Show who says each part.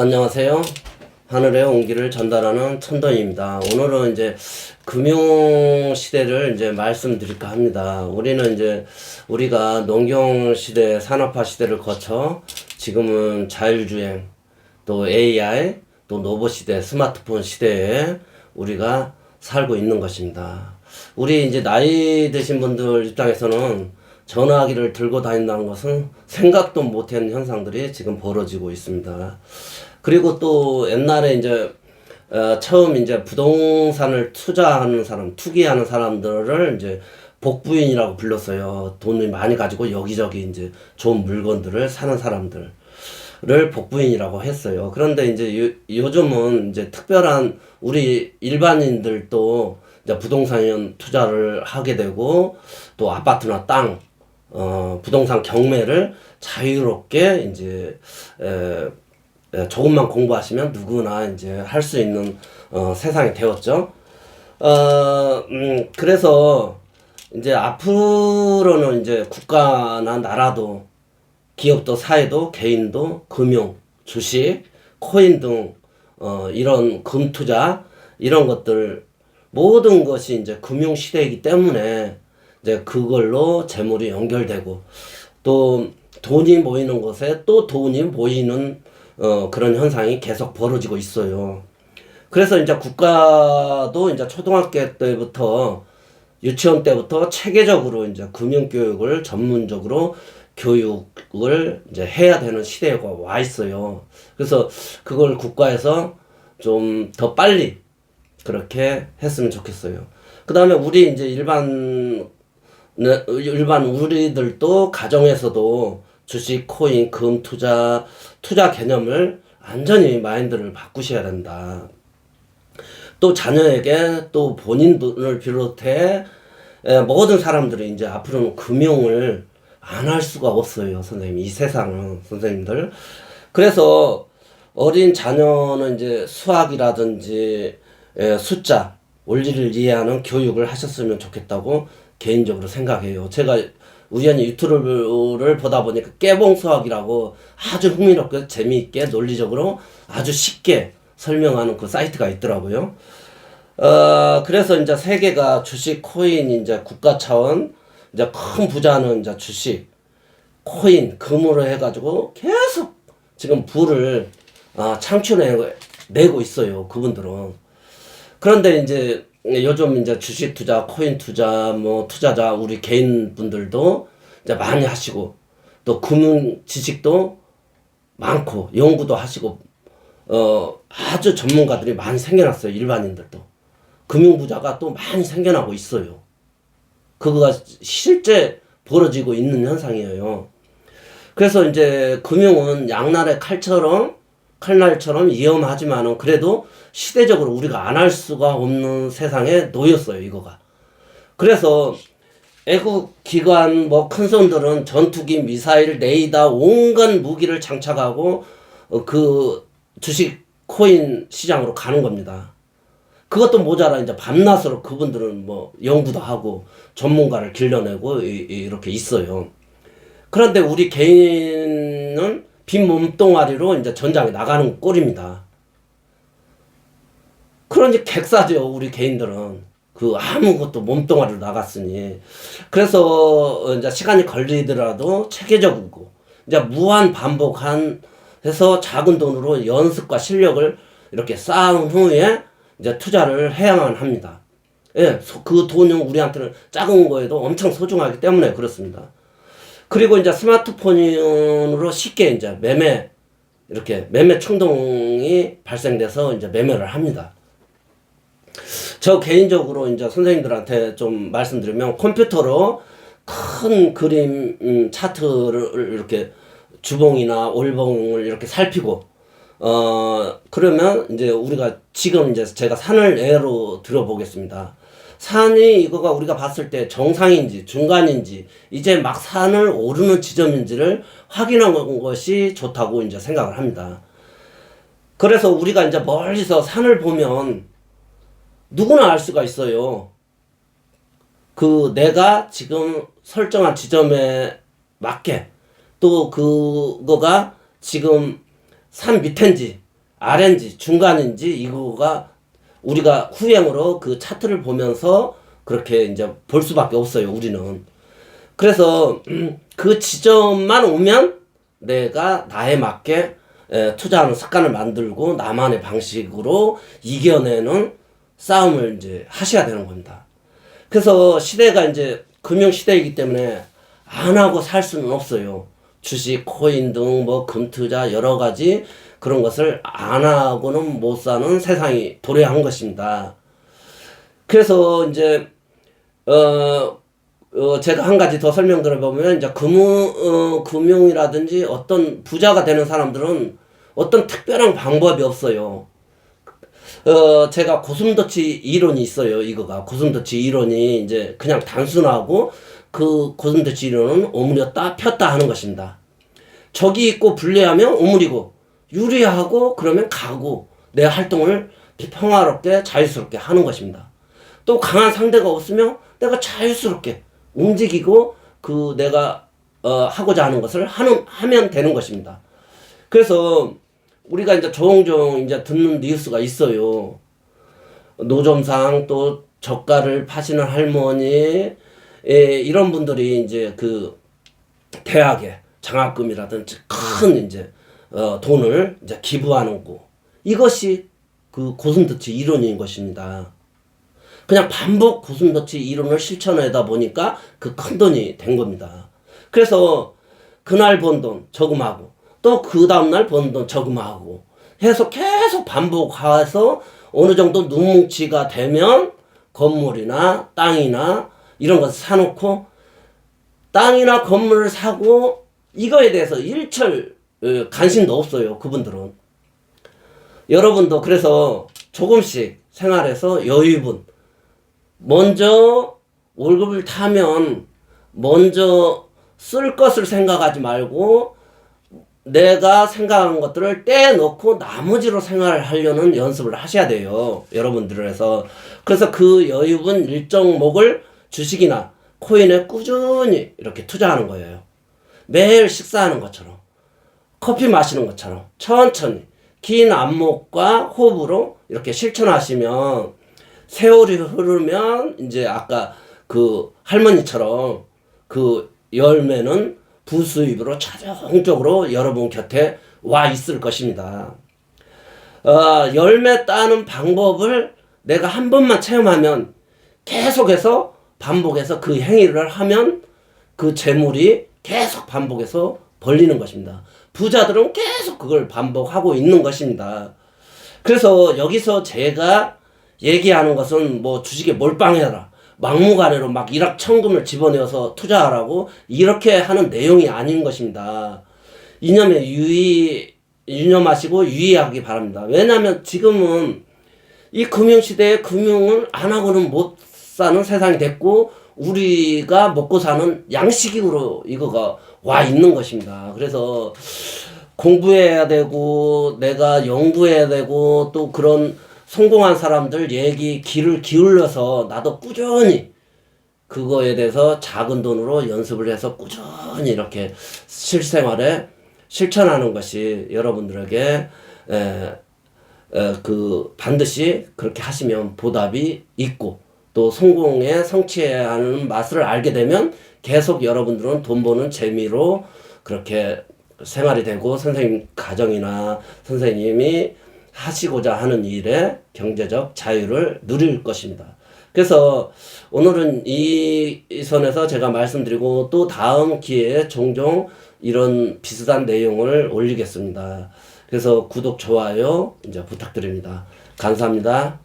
Speaker 1: 안녕하세요. 하늘의 온기를 전달하는 천don입니다. 오늘은 이제 금융 시대를 이제 말씀드릴까 합니다. 우리는 이제 우리가 농경 시대, 산업화 시대를 거쳐 지금은 자율주행, 또 AI, 또 로봇 시대, 스마트폰 시대에 우리가 살고 있는 것입니다. 우리 이제 나이 드신 분들 입장에서는 전화기를 들고 다닌다는 것은 생각도 못한 현상들이 지금 벌어지고 있습니다. 그리고 또 옛날에 이제 어, 처음 이제 부동산을 투자하는 사람, 투기하는 사람들을 이제 복부인이라고 불렀어요. 돈을 많이 가지고 여기저기 이제 좋은 물건들을 사는 사람들. 를 복부인이라고 했어요. 그런데 이제 요, 요즘은 이제 특별한 우리 일반인들도 이제 부동산 투자를 하게 되고 또 아파트나 땅, 어, 부동산 경매를 자유롭게 이제 에, 에, 조금만 공부하시면 누구나 이제 할 수 있는 어, 세상이 되었죠. 어, 음, 그래서 이제 앞으로는 이제 국가나 나라도 기업도 사회도 개인도 금융, 주식, 코인 등 어, 이런 금 투자 이런 것들 모든 것이 이제 금융 시대이기 때문에 이제 그걸로 재물이 연결되고 또 돈이 모이는 곳에 또 돈이 모이는 어, 그런 현상이 계속 벌어지고 있어요. 그래서 이제 국가도 이제 초등학교 때부터 유치원 때부터 체계적으로 이제 금융 교육을 전문적으로 교육을 이제 해야 되는 시대가 와 있어요. 그래서 그걸 국가에서 좀 더 빨리 그렇게 했으면 좋겠어요. 그 다음에 우리 이제 일반, 네, 일반 우리들도 가정에서도 주식, 코인, 금, 투자, 투자 개념을 완전히 마인드를 바꾸셔야 된다. 또 자녀에게 또 본인을 비롯해 에, 모든 사람들이 이제 앞으로는 금융을 안 할 수가 없어요, 선생님. 이 세상은, 선생님들. 그래서 어린 자녀는 이제 수학이라든지 에, 숫자, 원리를 이해하는 교육을 하셨으면 좋겠다고 개인적으로 생각해요. 제가 우연히 유튜브를 보다 보니까 깨봉 수학이라고 아주 흥미롭게 재미있게 논리적으로 아주 쉽게 설명하는 그 사이트가 있더라고요. 어, 그래서 이제 세계가 주식, 코인, 이제 국가 차원, 이제 큰 부자는 이제 주식, 코인, 금으로 해가지고 계속 지금 부를 아, 창출해 내고 있어요. 그분들은. 그런데 이제 요즘 이제 주식 투자, 코인 투자, 뭐 투자자 우리 개인 분들도 이제 많이 하시고 또 금융 지식도 많고 연구도 하시고 어 아주 전문가들이 많이 생겨났어요. 일반인들도 금융 부자가 또 많이 생겨나고 있어요. 그거가 실제 벌어지고 있는 현상이에요. 그래서 이제 금융은 양날의 칼처럼 칼날처럼 위험하지만은 그래도 시대적으로 우리가 안 할 수가 없는 세상에 놓였어요, 이거가. 그래서 애국 기관 뭐 큰 손들은 전투기, 미사일, 레이더 온갖 무기를 장착하고 어, 그 주식 코인 시장으로 가는 겁니다. 그것도 모자라 이제 밤낮으로 그분들은 뭐 연구도 하고 전문가를 길러내고 이렇게 있어요. 그런데 우리 개인은 빈 몸뚱아리로 이제 전장에 나가는 꼴입니다. 그러니 객사죠, 우리 개인들은. 그 아무것도 몸뚱아리로 나갔으니. 그래서 이제 시간이 걸리더라도 체계적이고, 이제 무한 반복한 해서 작은 돈으로 연습과 실력을 이렇게 쌓은 후에 이제 투자를 해야만 합니다. 예, 소- 그 돈은 우리한테는 작은 거에도 엄청 소중하기 때문에 그렇습니다. 그리고 이제 스마트폰으로 쉽게 이제 매매 이렇게 매매 충동이 발생돼서 이제 매매를 합니다. 저 개인적으로 이제 선생님들한테 좀 말씀드리면 컴퓨터로 큰 그림 음, 차트를 이렇게 주봉이나 올봉을 이렇게 살피고 어 그러면 이제 우리가 지금 이제 제가 산을 예로 들어보겠습니다. 산이 이거가 우리가 봤을 때 정상인지 중간인지 이제 막 산을 오르는 지점인지를 확인하는 것이 좋다고 이제 생각을 합니다. 그래서 우리가 이제 멀리서 산을 보면 누구나 알 수가 있어요. 그 내가 지금 설정한 지점에 맞게 또 그거가 지금 산 밑인지 아래인지 중간인지 이거가 우리가 후행으로 그 차트를 보면서 그렇게 이제 볼 수밖에 없어요. 우리는. 그래서 그 지점만 오면 내가 나에 맞게 에, 투자하는 습관을 만들고 나만의 방식으로 이겨내는 싸움을 이제 하셔야 되는 겁니다. 그래서 시대가 이제 금융 시대이기 때문에 안 하고 살 수는 없어요. 주식, 코인 등 뭐 금투자 여러 가지 그런 것을 안 하고는 못 사는 세상이 도래한 것입니다. 그래서 이제 어, 어 제가 한 가지 더 설명드려 보면 이제 금융 어, 금융이라든지 어떤 부자가 되는 사람들은 어떤 특별한 방법이 없어요. 어, 제가 고슴도치 이론이 있어요, 이거가. 고슴도치 이론이 이제 그냥 단순하고 그 고슴도치 이론은 오므렸다 폈다 하는 것입니다. 적이 있고 불리하면 오므리고 유리하고 그러면 가고 내 활동을 평화롭게 자유스럽게 하는 것입니다. 또 강한 상대가 없으면 내가 자유스럽게 움직이고 그 내가 어, 하고자 하는 것을 하는 하면 되는 것입니다. 그래서 우리가 이제 종종 이제 듣는 뉴스가 있어요. 노점상 또 젓갈을 파시는 할머니 예, 이런 분들이 이제 그 대학에 장학금이라든지 큰 이제 어, 돈을 이제 기부하는 거 이것이 그 고슴도치 이론인 것입니다. 그냥 반복 고슴도치 이론을 실천하다 보니까 그 큰 돈이 된 겁니다. 그래서 그날 번 돈 저금하고 또 그 다음날 번 돈 저금하고 해서 계속 반복해서 어느 정도 눈뭉치가 되면 건물이나 땅이나 이런 것을 사놓고 땅이나 건물을 사고 이거에 대해서 일철 어, 관심도 없어요. 그분들은. 여러분도 그래서 조금씩 생활에서 여유분 먼저 월급을 타면 먼저 쓸 것을 생각하지 말고 내가 생각한 것들을 떼놓고 나머지로 생활을 하려는 연습을 하셔야 돼요. 여러분들에서. 그래서 그 여유분 일정목을 주식이나 코인에 꾸준히 이렇게 투자하는 거예요. 매일 식사하는 것처럼. 커피 마시는 것처럼 천천히 긴 안목과 호흡으로 이렇게 실천하시면 세월이 흐르면 이제 아까 그 할머니처럼 그 열매는 부수입으로 자동적으로 여러분 곁에 와 있을 것입니다. 어, 열매 따는 방법을 내가 한 번만 체험하면 계속해서 반복해서 그 행위를 하면 그 재물이 계속 반복해서 벌리는 것입니다. 부자들은 계속 그걸 반복하고 있는 것입니다. 그래서 여기서 제가 얘기하는 것은 뭐 주식에 몰빵해라. 막무가내로 막 일확천금을 집어넣어서 투자하라고 이렇게 하는 내용이 아닌 것입니다. 이념에 유의, 유념하시고 유의하기 바랍니다. 왜냐하면 지금은 이 금융시대에 금융을 안 하고는 못 사는 세상이 됐고, 우리가 먹고 사는 양식으로 이거가 와 있는 것입니다. 그래서 공부해야 되고, 내가 연구해야 되고, 또 그런 성공한 사람들 얘기 귀를 기울여서 나도 꾸준히 그거에 대해서 작은 돈으로 연습을 해서 꾸준히 이렇게 실생활에 실천하는 것이 여러분들에게 에, 에, 그 반드시 그렇게 하시면 보답이 있고 또 성공에 성취해야 하는 맛을 알게 되면 계속 여러분들은 돈 버는 재미로 그렇게 생활이 되고 선생님 가정이나 선생님이 하시고자 하는 일에 경제적 자유를 누릴 것입니다. 그래서 오늘은 이 선에서 제가 말씀드리고 또 다음 기회에 종종 이런 비슷한 내용을 올리겠습니다. 그래서 구독, 좋아요 이제 부탁드립니다. 감사합니다.